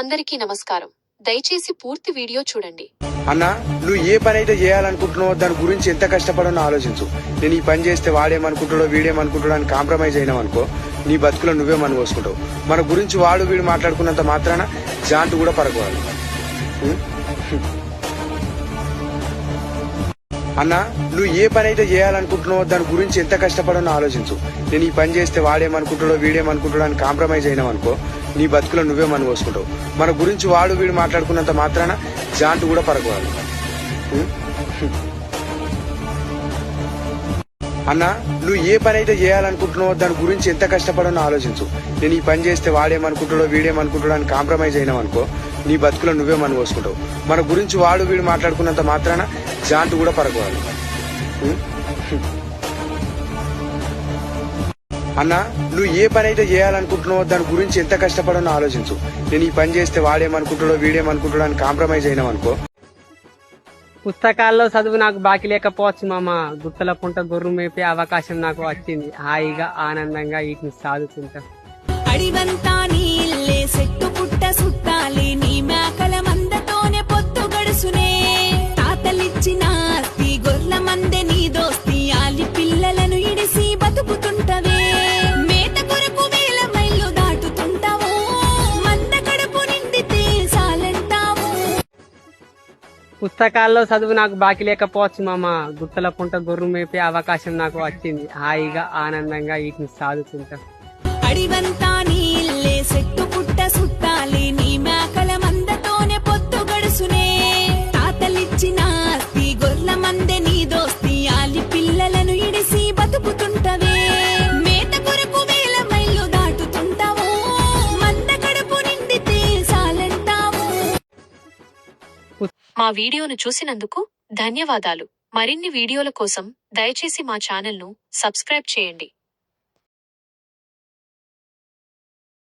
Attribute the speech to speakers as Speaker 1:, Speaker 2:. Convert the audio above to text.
Speaker 1: అందరికీ నమస్కారం. దయచేసి పూర్తి వీడియో చూడండి.
Speaker 2: అన్నా నువ్వు ఏ పని అయితే చేయాలనుకుంటున్నావో దాని గురించి ఎంత కష్టపడనో ఆలోచించు. నేను ఈ పని చేస్తే వాడేమనుకుంటాడో వీడేమనుకుంటాడో అని కాంప్రమైజ్ అయినావనుకో నీ బతుకులో నువ్వే మన మన గురించి వాడు వీడు మాట్లాడుకున్నంత మాత్రాన జాంటు కూడా పరకోవాలి అన్నా నువ్వు ఏ పని అయితే చేయాలనుకుంటున్నావో దాని గురించి ఎంత కష్టపడనో ఆలోచించు. నేను ఈ పని చేస్తే వాడేమనుకుంటాడో వీడేమనుకుంటాడో అని కాంప్రమైజ్ అయినామనుకో నీ బతుకులో నువ్వే మన మన గురించి వాడు వీడు మాట్లాడుకున్నంత మాత్రాన జాంటు కూడా పరకోవాలి అన్నా నువ్వు ఏ పని అయితే చేయాలనుకుంటున్నావో దాని గురించి ఎంత కష్టపడనో ఆలోచించు. నేను ఈ పని చేస్తే వాడేమనుకుంటాడో వీడేమనుకుంటాడో అని కాంప్రమైజ్ అయినావు అనుకో నీ బతుకులో నువ్వే మన కోసుకుంటావు. మన గురించి వాడు వీడు మాట్లాడుకున్నంత మాత్రాన జాంటు కూడా పరగవాలి అన్నా నువ్వు ఏ పని అయితే చేయాలనుకుంటున్నావో దాని గురించి ఎంత కష్టపడనో ఆలోచించు. నేను ఈ పని చేస్తే వాడేమనుకుంటాడో వీడేమనుకుంటాడో అని కాంప్రమైజ్ అయినామనుకో
Speaker 3: పుస్తకాల్లో చదువు నాకు బాకీ లేకపోవచ్చు మామ. గుట్టల పుంట గొర్రు మేపే అవకాశం నాకు వచ్చింది. హాయిగా ఆనందంగా వీటిని సాధుతుంటాం
Speaker 4: అడివంతా నీళ్ళే చెట్టు పుట్ట సుట్టాలి
Speaker 3: పుస్తకాల్లో చదువు నాకు బాకీ లేకపోవచ్చు మామ. గుట్టల పుంట గొర్రు మేపే అవకాశం నాకు వచ్చింది. హాయిగా ఆనందంగా వీటిని సాదుకుంటా.
Speaker 4: అడివంతా నీళ్ళే
Speaker 1: మా వీడియోను చూసినందుకు ధన్యవాదాలు. మరిన్ని వీడియోల కోసం దయచేసి మా ఛానల్ను సబ్స్క్రైబ్ చేయండి.